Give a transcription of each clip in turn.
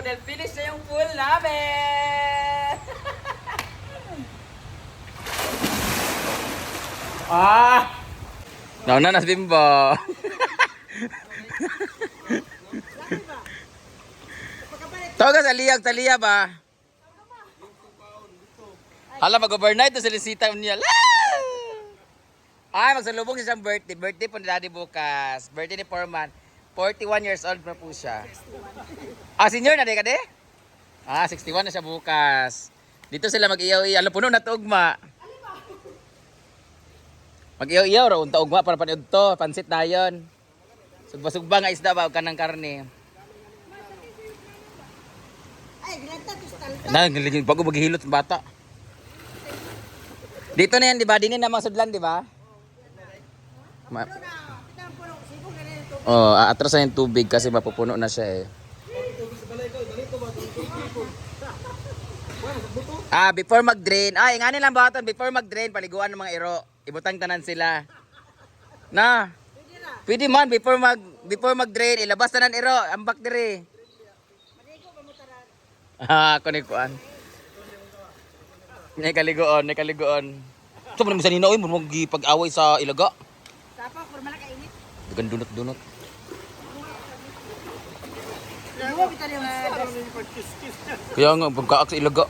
Dahil finish na yung pool namin! ah! Nauna na si Bimbo. Toga sa liyag, sa liya ba? Hala, mag-overnight to sa Lisita niya. Ay, magsalubong siya siyang birthday. Birthday po ni Daddy bukas. Birthday ni Foreman. 41 years old pa po siya. Ah, senior na di ka di? Ah, 61 na siya bukas. Dito sila mag-iyaw-iyaw. Alam, puno na to ugma. Mag-iyaw-iyaw, raw unta ugma para panood to. Pansit na yun. Sugba-sugba nga isda ba, ka ng karne. Na, bago maghihilot ng bata. Dito na yan, di ba? Dinin na mga sudlan, di ba? Ma- Ano na, kita ang puno. Sibong ganito. Oh, aatras na yung tubig kasi mapupuno na siya eh. Ah, before mag-drain. Ay, nga nilang baton, before mag-drain, paliguan ng mga iro. Ibutang tanan sila. Na. Pwede man before mag before mag-drain, ilabas tanan iro, ambak dire. Ah, ako ni kuan. Nay kaligoon, nay kaligoon. Ito mo sa ninoy mo pag-away sa ilaga. Tapa, puro malaka init. Dugan dunot-dunot. Lawa, kita yung Kaya nga, pagkaak sa ilaga.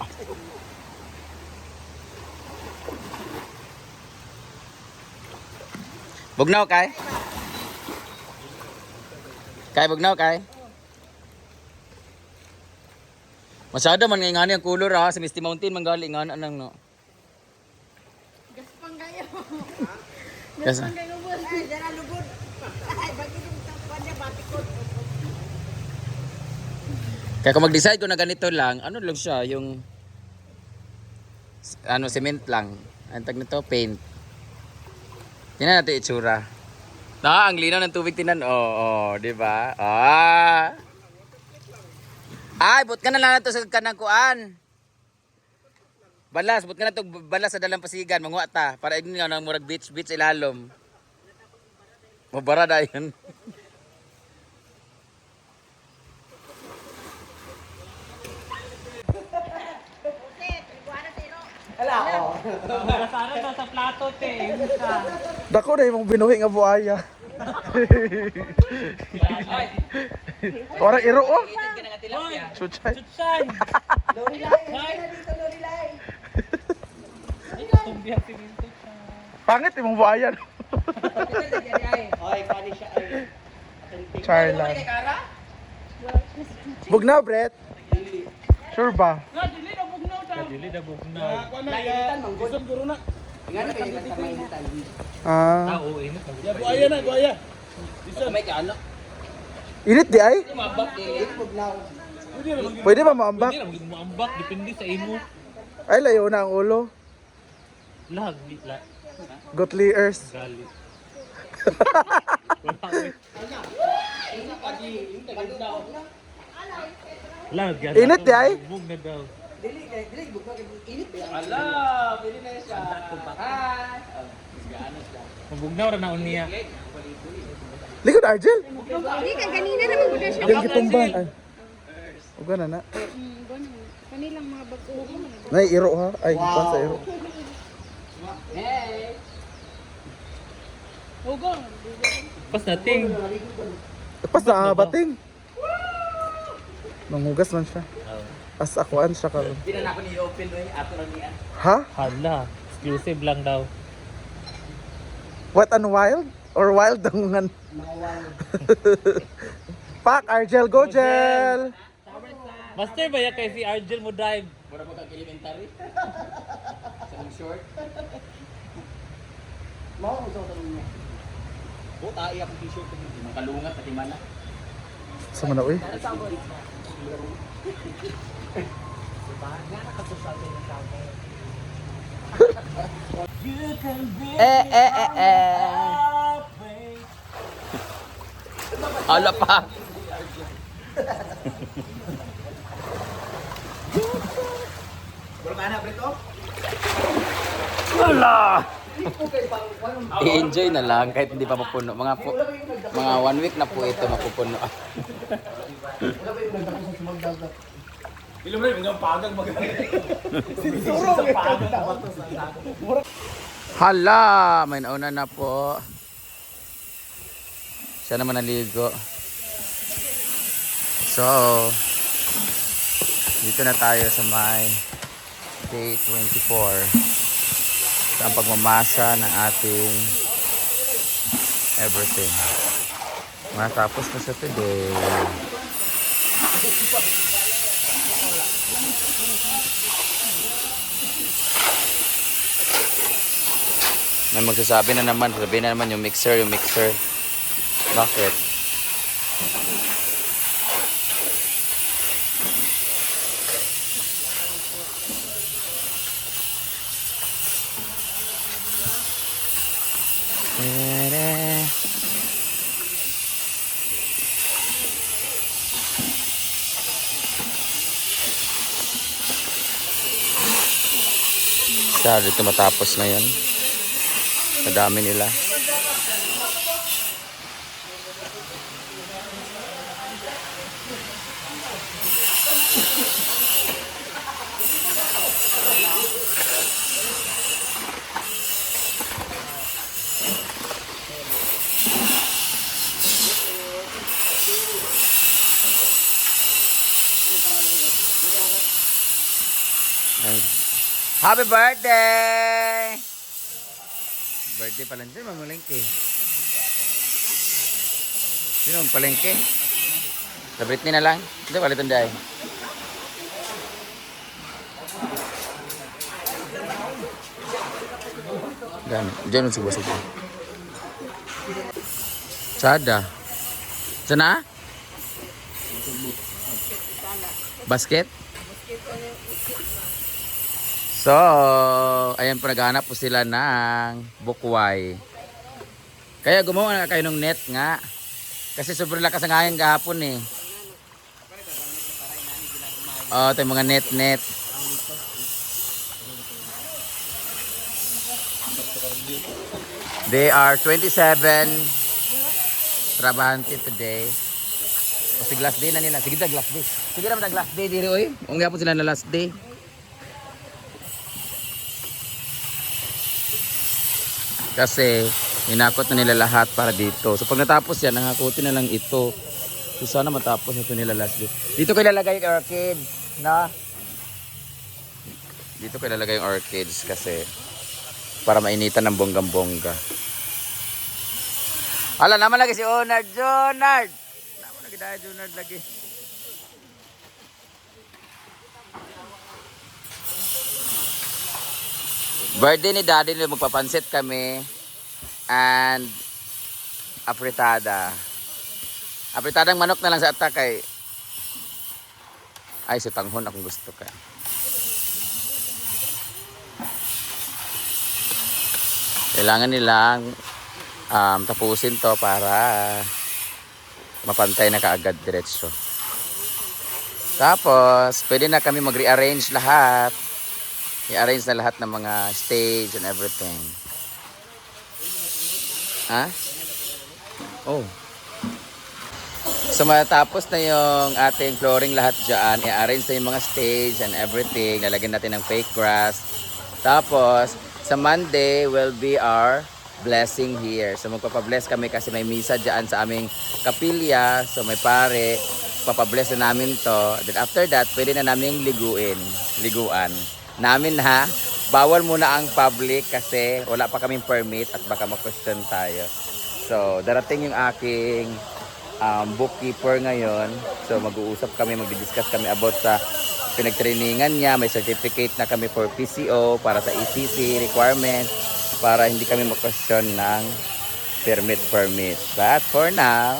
Bugnaw kay? Kay bugnaw kay? Masyado man nga ang kulor ha, sa Misty Mountain man gali ingana nang no. Gaspang kayo. Yes. kayo, boss. Ay, dara lugod. Ay, bakit yung tapuan niya, batikot. Kaya kung mag-decide ko na ganito lang, ano lang siya, yung ano, cement lang. Ang tag nito, paint. Tingnan natin itsura. Na, ang linaw ng tubig tinan. Oo, oh, oh, di ba? Ah. Ay, but ka na lang na to sa kanang kuan. Balas, but ka na to balas sa dalang pasigan, manguha ta. Para igni nga nang murag beach, beach ilalom. Mabara na yun. Sana daw sa plato, te. Dako na imong binuhi nga buaya. Orang iro oh. Chuchay. Chuchay. Ay, katumbihan si Minto. Pangit imong buaya. no? Ay, kani siya. Ay, Charlan. Bugnaw, Brett. Sure ba? na, dili na bugnaw daw. Dili na bugnaw. Ah. Oo, init. May kaano? Init di ay? Pwede ba maambak? Hindi na mo ambak, depende sa imo. Ay, layo na ang ulo. Lag, di la. Gotli ears. Gali. Lag. Init, di ay? Bug na daw. Ala, pwede na siya. Hi. Mabugnaw ra na uniya. Likod, Argel. Hindi ka, ganina naman na siya. Diyan gitumban. Uga na na. Kanilang mga bago. Nay, iro ha. Ay, wow. sa iro. Hey. Pas nating. Pas na bating. Nanghugas man siya. As akuan siya karon. Di na ako ni-open doon, ato lang niya. Ha? Hala, exclusive lang daw. Wet and wild? Or wild ang ngan? Pak, Argel, go gel! Master ba ya kay si Argel mo drive? Mura po kag elementary. Sa mga short. Mao mo sa tanong niya. Buta iya ko t-shirt ko di makalungat pati mana. Sa mana, uy? Eh eh eh eh. Ala pa. Wala. I-enjoy na lang kahit hindi pa mapuno. Mga po, mga one week na po ito mapupuno. Hala, may nauna na po. Siya naman naligo. So, dito na tayo sa may day 24 sa ang pagmamasa ng ating everything. Matapos na sa today. May magsasabi na naman, sabi na naman yung mixer, yung mixer. Bakit? Dito matapos ngayon. Madami nila. Happy birthday! Birthday pala dyan, mamalengke. Sino ang palengke? Sa Britney na lang? Hindi, palitan dahil. Dami. Diyan ang suba-suba. Sada. Sana? Basket? So, ayan po naghahanap po sila ng bukway. Kaya gumawa na kayo ng net nga. Kasi sobrang lakas ang hangin kahapon eh. Oh, ito yung mga net-net. They are 27 trabahante today. O si last day na nila. Sige na last day. Sige na mag last day diri oy. Ung po sila na last day. Kasi hinakot na nila lahat para dito. So pag natapos yan, nangakutin na lang ito. So sana matapos ito nila last day. Dito ko ilalagay yung orchids, na? Dito ko ilalagay yung orchids kasi para mainitan ng bonggang-bongga. Ala naman lagi si Onard, Jonard. Naman lagi dahil Jonard lagi. Birthday ni Daddy nila magpapansit kami and apritada. Apritadang manok na lang sa atak kay ay sa tanghon akong gusto ka. Kailangan nilang um, tapusin to para mapantay na kaagad diretsyo. Tapos, pwede na kami mag-rearrange lahat. I-arrange na lahat ng mga stage and everything. Ha? Oh. So matapos na yung ating flooring lahat dyan, i-arrange na yung mga stage and everything. Lalagyan natin ng fake grass. Tapos, sa Monday will be our blessing here. So magpapabless kami kasi may misa dyan sa aming kapilya. So may pare, papabless na namin to. Then after that, pwede na namin liguin. Liguan. Namin ha. Bawal muna ang public kasi wala pa kaming permit at baka ma-question tayo. So, darating yung aking um, bookkeeper ngayon. So, mag-uusap kami, mag-discuss kami about sa pinagtrainingan niya. May certificate na kami for PCO para sa ECC requirement para hindi kami ma-question ng permit permit. But for now,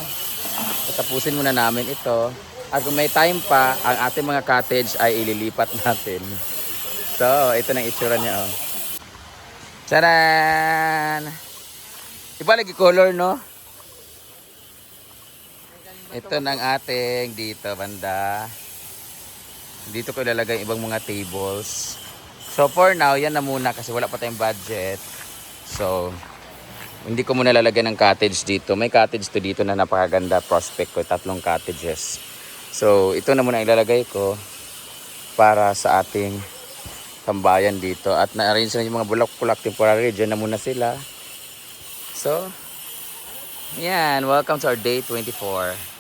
tapusin muna namin ito. At kung may time pa, ang ating mga cottage ay ililipat natin. So, ito na itsura niya, oh. Charan! Iba lagi color, no? Ito ng ating dito, banda. Dito ko ilalagay ibang mga tables. So, for now, yan na muna kasi wala pa tayong budget. So, hindi ko muna lalagyan ng cottage dito. May cottage to dito na napakaganda prospect ko. Tatlong cottages. So, ito na muna ilalagay ko para sa ating tambayan dito. At na-arrange na yung mga bulak-bulak temporary. Diyan na muna sila. So, yan. Welcome to our day 24.